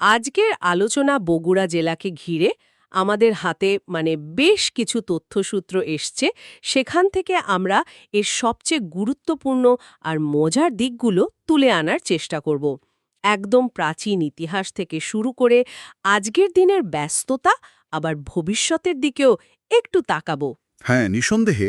আজকের আলোচনা বগুড়া জেলাকে ঘিরে আমাদের হাতে মানে বেশ কিছু তথ্যসূত্র এসছে। সেখান থেকে আমরা এর সবচেয়ে গুরুত্বপূর্ণ আর মজার দিকগুলো তুলে আনার চেষ্টা করব। একদম প্রাচীন ইতিহাস থেকে শুরু করে আজকের দিনের ব্যস্ততা, আবার ভবিষ্যতের দিকেও একটু তাকাবো। হ্যাঁ নিঃসন্দেহে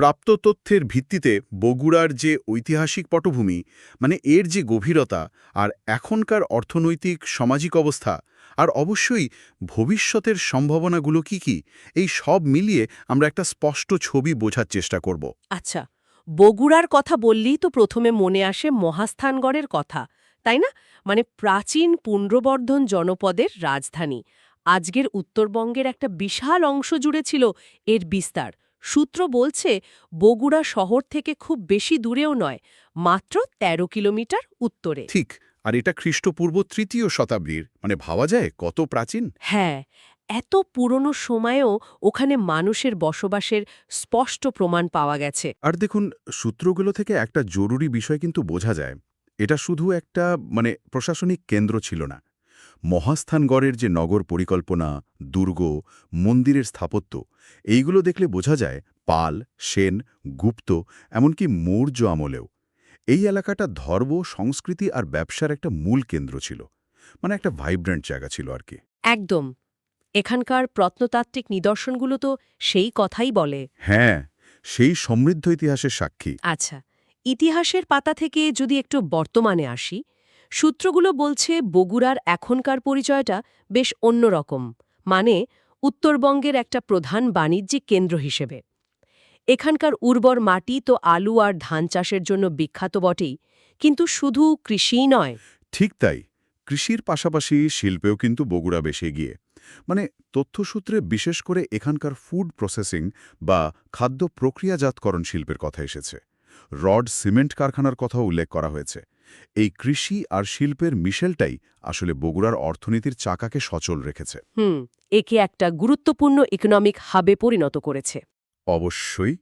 প্রাপ্ত তথ্যের ভিত্তিতে বগুড়ার যে ঐতিহাসিক পটভূমি মানে এর যে গভীরতা আর এখনকার অর্থনৈতিক সামাজিক অবস্থা আর অবশ্যই ভবিষ্যতের সম্ভাবনাগুলো কি কি, এই সব মিলিয়ে আমরা একটা স্পষ্ট ছবি বোঝার চেষ্টা করব। আচ্ছা বগুড়ার কথা বললেই তো প্রথমে মনে আসে মহাস্থানগড়ের কথা, তাই না? মানে প্রাচীন পুণ্ড্রবর্ধন জনপদের রাজধানী। আজকের উত্তরবঙ্গের একটা বিশাল অংশ জুড়ে ছিল এর বিস্তার। সূত্র বলছে বগুড়া শহর থেকে খুব বেশি দূরেও নয় মাত্র ১৩ কিলোমিটার উত্তরে। ঠিক আর এটা খ্রিস্টপূর্ব তৃতীয় শতাব্দীর মানে ভাবা যায় কত প্রাচীন? হ্যাঁ এত পুরনো সময়েও ওখানে মানুষের বসবাসের স্পষ্ট প্রমাণ পাওয়া গেছে। আর দেখুন সূত্রগুলো থেকে একটা জরুরি বিষয় কিন্তু বোঝা যায়। এটা শুধু একটা মানে প্রশাসনিক কেন্দ্র ছিল না। মহাস্থানগড়ের যে নগর পরিকল্পনা দুর্গ মন্দিরের স্থাপত্য এইগুলো দেখলে বোঝা যায় পাল সেন গুপ্ত এমনকি মৌর্য আমলেও। এই এলাকাটা ধর্ম সংস্কৃতি আর ব্যবসার একটা মূল কেন্দ্র ছিল। মানে একটা ভাইব্রেন্ট জায়গা ছিল আর কি। একদম। এখানকার প্রত্নতাত্ত্বিক নিদর্শনগুলো তো সেই কথাই বলে। হ্যাঁ সেই সমৃদ্ধ ইতিহাসের সাক্ষী। আচ্ছা ইতিহাসের পাতা থেকে যদি একটু বর্তমানে আসি সূত্রগুলো বলছে, বগুড়ার এখনকার পরিচয়টা বেশ অন্যরকম মানে উত্তরবঙ্গের একটা প্রধান বাণিজ্যিক কেন্দ্র হিসেবে। এখানকার উর্বর মাটি তো আলু আর ধান চাষের জন্য বিখ্যাত বটেই, কিন্তু শুধু কৃষিই নয়। ঠিক তাই, কৃষির পাশাপাশি শিল্পেও কিন্তু বগুড়া বেশি এগিয়ে। মানে তথ্যসূত্রে বিশেষ করে এখানকার ফুড প্রসেসিং বা খাদ্য প্রক্রিয়াজাতকরণ শিল্পের কথা এসেছে। রড, সিমেন্ট কারখানার কথাও উল্লেখ করা হয়েছে। এই কৃষি আর শিল্পের মিশেলটাই আসলে বগুড়ার অর্থনীতির চাকাকে সচল রেখেছে। হুম একে একটা গুরুত্বপূর্ণ ইকোনমিক হাবে পরিণত করেছে। অবশ্যই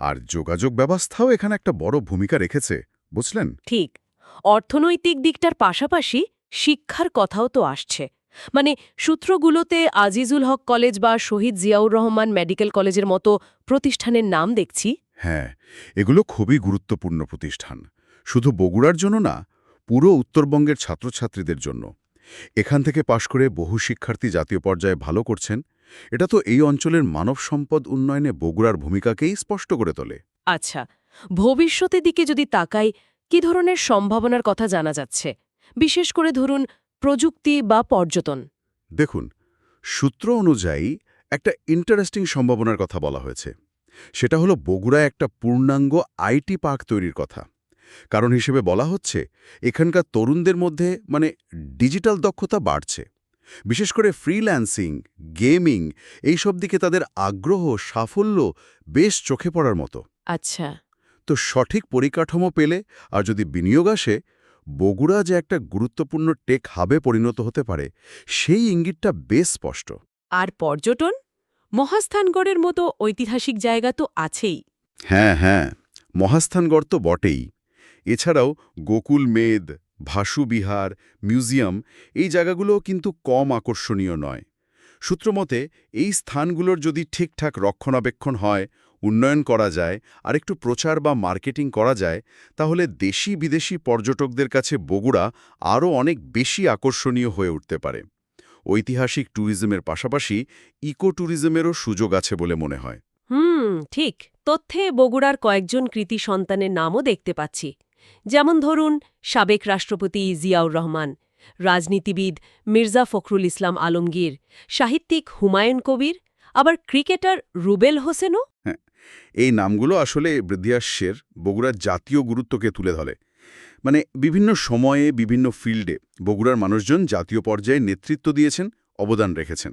আর যোগাযোগ ব্যবস্থাও এখানে একটা বড় ভূমিকা রেখেছে বুঝলেন? ঠিক অর্থনৈতিক দিকটার পাশাপাশি শিক্ষার কথাও তো আসছে। মানে সূত্রগুলোতে আজিজুল হক কলেজ বা শহীদ জিয়াউর রহমান মেডিকেল কলেজের মতো প্রতিষ্ঠানের নাম দেখছি। হ্যাঁ এগুলো খুবই গুরুত্বপূর্ণ প্রতিষ্ঠান। শুধু বগুড়ার জন্য না পুরো উত্তরবঙ্গের ছাত্রছাত্রীদের জন্য। এখান থেকে পাশ করে বহু শিক্ষার্থী জাতীয় পর্যায়ে ভালো করছেন। এটা তো এই অঞ্চলের মানব সম্পদ উন্নয়নে বগুড়ার ভূমিকাকেই স্পষ্ট করে তোলে। আচ্ছা ভবিষ্যতের দিকে যদি তাকাই কি ধরনের সম্ভাবনার কথা জানা যাচ্ছে? বিশেষ করে ধরুন প্রযুক্তি বা পর্যটন। দেখুন সূত্র অনুযায়ী একটা ইন্টারেস্টিং সম্ভাবনার কথা বলা হয়েছে। সেটা হলো বগুড়ায় একটা পূর্ণাঙ্গ আইটি পার্ক তৈরির কথা। কারণ হিসেবে বলা হচ্ছে এখানকার তরুণদের মধ্যে মানে ডিজিটাল দক্ষতা বাড়ছে। বিশেষ করে ফ্রিল্যান্সিং গেমিং এইসব দিকে তাদের আগ্রহ সাফল্য বেশ চোখে পড়ার মতো। আচ্ছা। তো সঠিক পরিকাঠামো পেলে আর যদি বিনিয়োগ আসে বগুড়া যে একটা গুরুত্বপূর্ণ টেক হাবে পরিণত হতে পারে সেই ইঙ্গিতটা বেশ স্পষ্ট। আর পর্যটন? মহাস্থানগড়ের মতো ঐতিহাসিক জায়গা তো আছেই। হ্যাঁ হ্যাঁ মহাস্থানগড় তো বটেই। এছাড়াও গোকুল মেদ ভাসুবিহার মিউজিয়াম এই জায়গাগুলোও কিন্তু কম আকর্ষণীয় নয়। সূত্রমতে, এই স্থানগুলোর যদি ঠিকঠাক রক্ষণাবেক্ষণ হয়, উন্নয়ন করা যায় আর একটু প্রচার বা মার্কেটিং করা যায়, তাহলে দেশি বিদেশি পর্যটকদের কাছে বগুড়া আরও অনেক বেশি আকর্ষণীয় হয়ে উঠতে পারে। ঐতিহাসিক ট্যুরিজমের পাশাপাশি ইকো ট্যুরিজমেরও সুযোগ আছে বলে মনে হয়। হুম, ঠিক। তথ্যে বগুড়ার কয়েকজন কৃতি সন্তানের নামও দেখতে পাচ্ছি। যেমন ধরুন, সাবেক রাষ্ট্রপতি জিয়াউর রহমান, রাজনীতিবিদ মির্জা ফখরুল ইসলাম আলমগীর, সাহিত্যিক হুমায়ুন কবির, আবার ক্রিকেটার রুবেল হোসেনও? এই নামগুলো আসলে বৃদ্ধিয়াস্যের বগুড়ার জাতীয় গুরুত্বকে তুলে ধরে। মানে বিভিন্ন সময়ে, বিভিন্ন ফিল্ডে বগুড়ার মানুষজন জাতীয় পর্যায়ে নেতৃত্ব দিয়েছেন, অবদান রেখেছেন।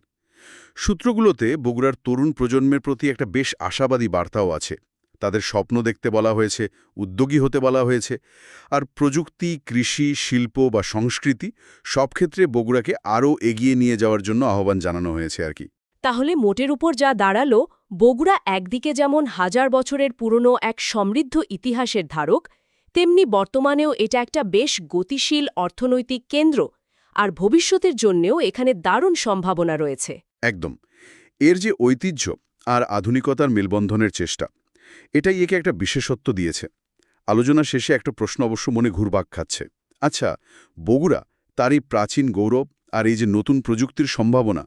সূত্রগুলোতে বগুড়ার তরুণ প্রজন্মের প্রতি একটা বেশ আশাবাদী বার্তাও আছে। তাদের স্বপ্ন দেখতে বলা হয়েছে উদ্যোগী হতে বলা হয়েছে। আর প্রযুক্তি কৃষি শিল্প বা সংস্কৃতি সব ক্ষেত্রে বগুড়াকে আরও এগিয়ে নিয়ে যাওয়ার জন্য আহ্বান জানানো হয়েছে আর কি। তাহলে মোটের উপর যা দাঁড়াল বগুড়া একদিকে যেমন হাজার বছরের পুরনো এক সমৃদ্ধ ইতিহাসের ধারক তেমনি বর্তমানেও এটা একটা বেশ গতিশীল অর্থনৈতিক কেন্দ্র আর ভবিষ্যতের জন্যেও এখানে দারুণ সম্ভাবনা রয়েছে। একদম। এর যে ঐতিহ্য আর আধুনিকতার মেলবন্ধনের চেষ্টা এটাই একে একটা বিশেষত্ব দিয়েছে। আলোচনা শেষে একটা প্রশ্ন অবশ্য মনে ঘুরবাক খাচ্ছে। আচ্ছা বগুড়া তার এই প্রাচীন গৌরব আর এই যে নতুন প্রযুক্তির সম্ভাবনা,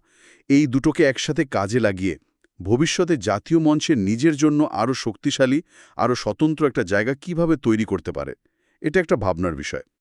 এই দুটোকে একসাথে কাজে লাগিয়ে ভবিষ্যতে জাতীয় মঞ্চে নিজের জন্য আরও শক্তিশালী, আরও স্বতন্ত্র একটা জায়গা কীভাবে তৈরি করতে পারে? এটা একটা ভাবনার বিষয়।